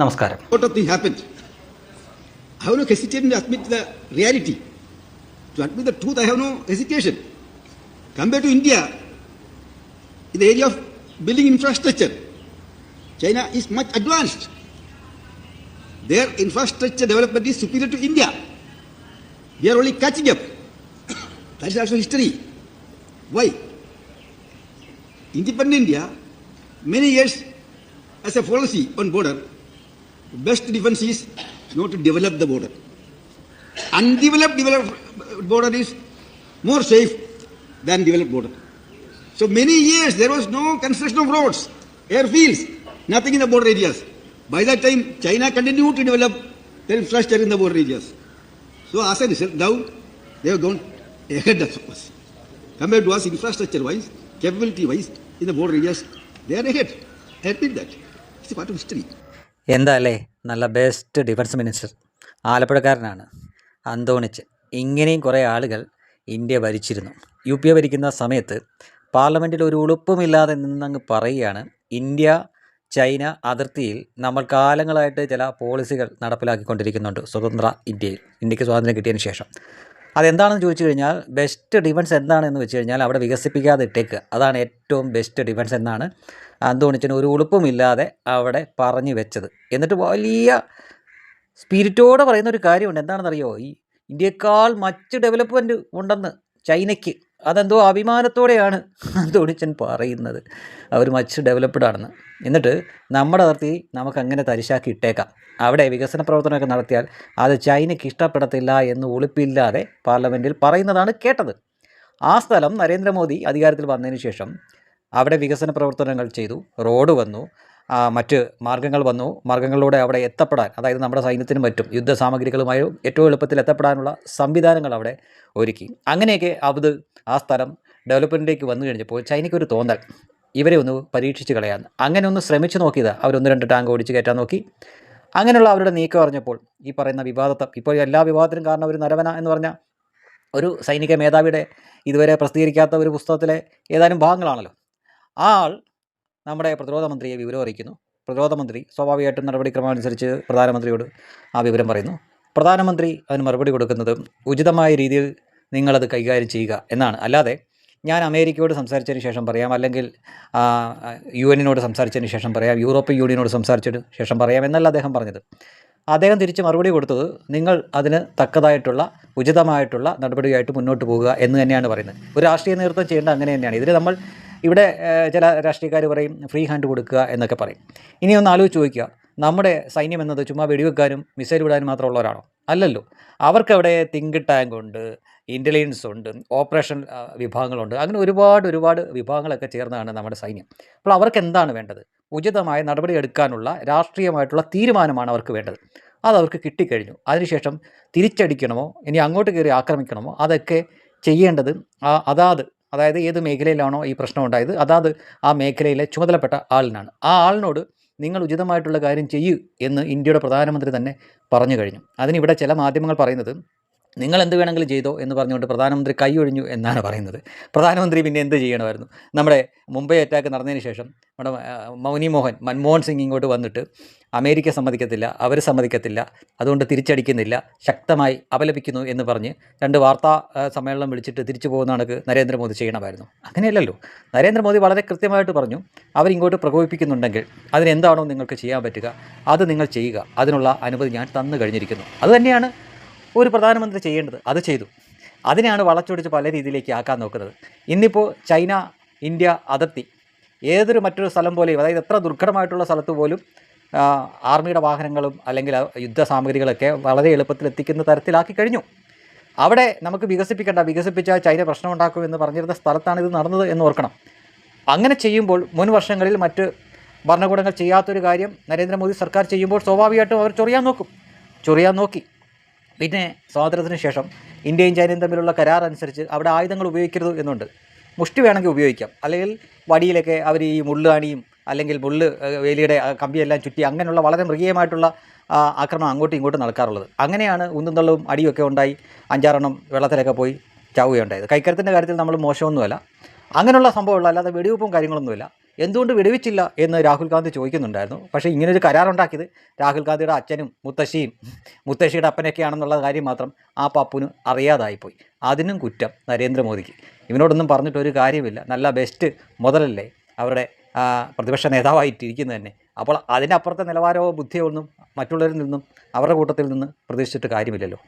നമസ്കാരം lot of things happened. I have no hesitation to admit the reality. To admit the truth, I have no hesitation. Compared to India, in the area of building infrastructure, China is much advanced. Their infrastructure development is superior to India. We are only catching up. That is also history. Why? Independent India, many years as a policy on border, best defense is not to develop the border. Undeveloped developed border is more safe than developed border. So many years there was no construction of roads, airfields, nothing in the border areas. By that time, China continued to develop their infrastructure in the border areas. So as a result, now they have gone ahead of us. Compared to us infrastructure-wise, capability-wise, in the border areas, they are ahead. I admit that. It's a part of history. എന്താ അല്ലേ നല്ല best defence minister ആലപ്പുഴക്കാരനാണ്. അന്തോണിച്ച്. ഇങ്ങനെയും കുറേ ആളുകൾ India ഭരിച്ചിരുന്നു. U P A ഭരിക്കുന്ന സമയത്ത് പാർലമെന്റിൽ ഒരു ഉളുപ്പുമില്ലാതെ നിന്നങ്ങ് പറയുകയാണ് ഇന്ത്യ ചൈന അതിർത്തിയിൽ നമ്മൾ കാലങ്ങളായിട്ട് ചില പോളിസികൾ നടപ്പിലാക്കിക്കൊണ്ടിരിക്കുന്നുണ്ട് സ്വതന്ത്ര ഇന്ത്യയിൽ ഇന്ത്യയ്ക്ക് സ്വാതന്ത്ര്യം കിട്ടിയതിന് ശേഷം. അതെന്താണെന്ന് ചോദിച്ചു കഴിഞ്ഞാൽ ബെസ്റ്റ് ഡിഫൻസ് എന്താണെന്ന് വെച്ച് കഴിഞ്ഞാൽ അവിടെ വികസിപ്പിക്കാതെ ഇട്ടേക്കുക അതാണ് ഏറ്റവും ബെസ്റ്റ് ഡിഫൻസ് എന്നാണ് അന്തോണിച്ചന് ഒരു ഉളുപ്പുമില്ലാതെ അവിടെ പറഞ്ഞു വെച്ചത്. എന്നിട്ട് വലിയ സ്പിരിറ്റോടെ പറയുന്ന ഒരു കാര്യമുണ്ട്. എന്താണെന്നറിയോ? ഈ ഇന്ത്യക്കാൾ മറ്റ് ഡെവലപ്മെന്റ് ഉണ്ടെന്ന് ചൈനയ്ക്ക്. അതെന്തോ അഭിമാനത്തോടെയാണ് അന്തോണിച്ചൻ പറയുന്നത്. അവർ മച്ച് ഡെവലപ്ഡ് ആണെന്ന്. എന്നിട്ട് നമ്മുടെ അതിർത്തി നമുക്ക് അങ്ങനെ തരിശാക്കി ഇട്ടേക്കാം. അവിടെ വികസന പ്രവർത്തനമൊക്കെ നടത്തിയാൽ അത് ചൈനയ്ക്ക് ഇഷ്ടപ്പെടത്തില്ല എന്ന് ഒളിപ്പില്ലാതെ പാർലമെന്റിൽ പറയുന്നതാണ് കേട്ടത്. ആ സ്ഥലം നരേന്ദ്രമോദി അധികാരത്തിൽ വന്നതിന് ശേഷം അവിടെ വികസന പ്രവർത്തനങ്ങൾ ചെയ്തു റോഡ് വന്നു മറ്റ് മാർഗങ്ങൾ വന്നു. മാർഗങ്ങളിലൂടെ അവിടെ എത്തപ്പെടാൻ അതായത് നമ്മുടെ സൈന്യത്തിനും മറ്റും യുദ്ധസാമഗ്രികളുമായി ഏറ്റവും എളുപ്പത്തിൽ എത്തപ്പെടാനുള്ള സംവിധാനങ്ങൾ അവിടെ ഒരുക്കി. അങ്ങനെയൊക്കെ അത് ആ സ്ഥലം ഡെവലപ്മെന്റിലേക്ക് വന്നു കഴിഞ്ഞപ്പോൾ ചൈനയ്ക്ക് ഒരു തോന്നൽ. ഇവരെ ഒന്ന് പരീക്ഷിച്ച് കളയാന്ന് അങ്ങനെ ഒന്ന് ശ്രമിച്ചു നോക്കിയത്. അവരൊന്ന് രണ്ട് ടാങ്ക് ഓടിച്ച് കയറ്റാൻ നോക്കി. അങ്ങനെയുള്ള അവരുടെ നീക്കം അറിഞ്ഞപ്പോൾ ഈ പറയുന്ന വിവാദത്തെ ഇപ്പോൾ എല്ലാ വിവാദത്തിനും കാരണം ഒരു നരവന എന്ന് പറഞ്ഞ ഒരു സൈനിക മേധാവിയുടെ ഇതുവരെ പ്രസിദ്ധീകരിക്കാത്ത ഒരു പുസ്തകത്തിലെ ഏതാനും ഭാഗങ്ങളാണല്ലോ. ആൾ നമ്മുടെ പ്രതിരോധ മന്ത്രിയെ വിവരം അറിയിക്കുന്നു. പ്രതിരോധ മന്ത്രി സ്വാഭാവികമായിട്ടും നടപടിക്രമം അനുസരിച്ച് പ്രധാനമന്ത്രിയോട് ആ വിവരം പറയുന്നു. പ്രധാനമന്ത്രി അതിന് മറുപടി കൊടുക്കുന്നത് ഉചിതമായ രീതിയിൽ നിങ്ങളത് കൈകാര്യം ചെയ്യുക എന്നാണ്. അല്ലാതെ ഞാൻ അമേരിക്കയോട് സംസാരിച്ചതിന് ശേഷം പറയാം അല്ലെങ്കിൽ യു എന്നിനോട് സംസാരിച്ചതിന് ശേഷം പറയാം യൂറോപ്യൻ യൂണിയനോട് സംസാരിച്ചതിന് ശേഷം പറയാം എന്നല്ല അദ്ദേഹം പറഞ്ഞത്. അദ്ദേഹം തിരിച്ച് മറുപടി കൊടുത്തത് നിങ്ങൾ അതിന് തക്കതായിട്ടുള്ള ഉചിതമായിട്ടുള്ള നടപടിയായിട്ട് മുന്നോട്ട് പോകുക എന്ന് തന്നെയാണ് പറയുന്നത്. ഒരു രാഷ്ട്രീയ നേതൃത്വം ചെയ്യേണ്ട അങ്ങനെ തന്നെയാണ്. ഇതിൽ നമ്മൾ ഇവിടെ ചില രാഷ്ട്രീയക്കാർ പറയും ഫ്രീ ഹാൻഡ് കൊടുക്കുക എന്നൊക്കെ പറയും. ഇനി ഒന്ന് ആലോചിച്ച് ചോദിക്കുക നമ്മുടെ സൈന്യം എന്നത് ചുമ്മാ വെടിവെക്കാനും മിസൈൽ വിടാനും മാത്രമുള്ളവരാണോ അല്ലല്ലോ. അവർക്കവിടെ തിങ്ക് ടാങ്ക് ഉണ്ട് ഇന്റലിജൻസ് ഉണ്ട് ഓപ്പറേഷൻ വിഭാഗങ്ങളുണ്ട്. അങ്ങനെ ഒരുപാട് ഒരുപാട് വിഭാഗങ്ങളൊക്കെ ചേർന്നതാണ് നമ്മുടെ സൈന്യം. അപ്പോൾ അവർക്ക് എന്താണ് വേണ്ടത്? ഉചിതമായ നടപടി എടുക്കാനുള്ള രാഷ്ട്രീയമായിട്ടുള്ള തീരുമാനമാണ് അവർക്ക് വേണ്ടത്. അത് അവർക്ക് കിട്ടിക്കഴിഞ്ഞു. അതിനുശേഷം തിരിച്ചടിക്കണമോ? ഇനി അങ്ങോട്ട് കയറി ആക്രമിക്കണമോ? അതൊക്കെ ചെയ്യേണ്ടത് ആ അതാത് അതായത് ഏത് മേഖലയിലാണോ ഈ പ്രശ്നം ഉണ്ടായത് അതാത് ആ മേഖലയിലെ ചുമതലപ്പെട്ട ആളിനാണ്. ആ ആളിനോട് നിങ്ങൾ ഉചിതമായിട്ടുള്ള കാര്യം ചെയ്യൂ എന്ന് ഇന്ത്യയുടെ പ്രധാനമന്ത്രി തന്നെ പറഞ്ഞു കഴിഞ്ഞു. അതിനിവിടെ ചില മാധ്യമങ്ങൾ പറയുന്നത് നിങ്ങൾ എന്ത് വേണമെങ്കിലും ചെയ്തോ എന്ന് പറഞ്ഞുകൊണ്ട് പ്രധാനമന്ത്രി കൈ ഒഴിഞ്ഞു എന്നാണ് പറയുന്നത്. പ്രധാനമന്ത്രി പിന്നെ എന്ത് ചെയ്യണമായിരുന്നു? നമ്മുടെ മുംബൈ അറ്റാക്ക് നടന്നതിന് ശേഷം നമ്മുടെ മൗനി മോഹൻ മൻമോഹൻ സിംഗ് ഇങ്ങോട്ട് വന്നിട്ട് അമേരിക്ക സമ്മതിക്കത്തില്ല അവർ സമ്മതിക്കത്തില്ല അതുകൊണ്ട് തിരിച്ചടിക്കുന്നില്ല ശക്തമായി അപലപിക്കുന്നു എന്ന് പറഞ്ഞ് രണ്ട് വാർത്താ സമ്മേളനം വിളിച്ചിട്ട് തിരിച്ചു പോകുന്നതാണ് നരേന്ദ്രമോദി ചെയ്യണമായിരുന്നു. അങ്ങനെയല്ലല്ലോ. നരേന്ദ്രമോദി വളരെ കൃത്യമായിട്ട് പറഞ്ഞു അവരിങ്ങോട്ട് പ്രകോപിപ്പിക്കുന്നുണ്ടെങ്കിൽ അതിനെന്താണോ നിങ്ങൾക്ക് ചെയ്യാൻ പറ്റുക അത് നിങ്ങൾ ചെയ്യുക അതിനുള്ള അനുമതി ഞാൻ തന്നു കഴിഞ്ഞിരിക്കുന്നു. അതുതന്നെയാണ് ഒരു പ്രധാനമന്ത്രി ചെയ്യേണ്ടത് അത് ചെയ്തു. അതിനെയാണ് വളച്ചൊടിച്ച് പല രീതിയിലേക്ക് ആക്കാൻ നോക്കുന്നത്. ഇന്നിപ്പോൾ ചൈന ഇന്ത്യ അതിർത്തി. ഏതൊരു മറ്റൊരു സ്ഥലം പോലെയും അതായത് എത്ര ദുർഘടമായിട്ടുള്ള സ്ഥലത്ത് പോലും ആർമിയുടെ വാഹനങ്ങളും അല്ലെങ്കിൽ യുദ്ധ സാമഗ്രികളൊക്കെ വളരെ എളുപ്പത്തിൽ എത്തിക്കുന്ന തരത്തിലാക്കി കഴിഞ്ഞു. അവിടെ നമുക്ക് വികസിപ്പിക്കേണ്ട വികസിപ്പിച്ചാൽ ചൈന പ്രശ്നമുണ്ടാക്കും എന്ന് പറഞ്ഞിരുന്ന സ്ഥലത്താണ് ഇത് നടന്നത് എന്ന് ഓർക്കണം. അങ്ങനെ ചെയ്യുമ്പോൾ മുൻ വർഷങ്ങളിൽ മറ്റ് ഭരണകൂടങ്ങൾ ചെയ്യാത്തൊരു കാര്യം നരേന്ദ്രമോദി സർക്കാർ ചെയ്യുമ്പോൾ സ്വാഭാവികമായിട്ടും അവർ ചൊറിയാൻ നോക്കും. ചൊറിയാൻ നോക്കി. പിന്നെ സ്വാതന്ത്ര്യത്തിന് ശേഷം ഇന്ത്യയും ചൈനയും തമ്മിലുള്ള കരാർ അനുസരിച്ച് അവിടെ ആയുധങ്ങൾ ഉപയോഗിക്കരുത് എന്നുണ്ട്. മുഷ്ടി വേണമെങ്കിൽ ഉപയോഗിക്കാം. അല്ലെങ്കിൽ വടിയിലൊക്കെ അവർ ഈ മുള്ളുകാണിയും അല്ലെങ്കിൽ മുള്ള് വേലിയുടെ കമ്പിയെല്ലാം ചുറ്റി അങ്ങനെയുള്ള വളരെ മൃഗീയമായിട്ടുള്ള ആക്രമണം അങ്ങോട്ടും ഇങ്ങോട്ടും നടക്കാറുള്ളത്. അങ്ങനെയാണ് ഉന്തും തള്ളവും അടിയൊക്കെ ഉണ്ടായി അഞ്ചാറെണ്ണം വെള്ളത്തിലൊക്കെ പോയി ചാവുകയുണ്ടായത്. കൈക്കരത്തിന്റെ കാര്യത്തിൽ നമ്മൾ മോശമൊന്നുമല്ല. അങ്ങനെയുള്ള സംഭവമുള്ള അല്ലാതെ വെടിവെപ്പും കാര്യങ്ങളൊന്നുമില്ല. എന്തുകൊണ്ട് വിടുവിച്ചില്ല എന്ന് രാഹുൽ ഗാന്ധി ചോദിക്കുന്നുണ്ടായിരുന്നു. പക്ഷേ ഇങ്ങനൊരു കരാറുണ്ടാക്കിയത് രാഹുൽ ഗാന്ധിയുടെ അച്ഛനും മുത്തശ്ശിയും മുത്തശ്ശിയുടെ അപ്പനൊക്കെയാണെന്നുള്ള കാര്യം മാത്രം ആ പപ്പുന് അറിയാതായിപ്പോയി. അതിനും കുറ്റം നരേന്ദ്രമോദിക്ക്. ഇവനോടൊന്നും പറഞ്ഞിട്ടൊരു കാര്യമില്ല നല്ല ബെസ്റ്റ് മുതലല്ലേ അവരുടെ പ്രതിപക്ഷ നേതാവായിട്ടിരിക്കുന്നത് തന്നെ അപ്പോൾ അതിനപ്പുറത്തെ നിലവാരമോ ബുദ്ധിയോ ഒന്നും മറ്റുള്ളവരിൽ നിന്നും അവരുടെ കൂട്ടത്തിൽ നിന്ന് പ്രതീക്ഷിച്ചിട്ട് കാര്യമില്ലല്ലോ.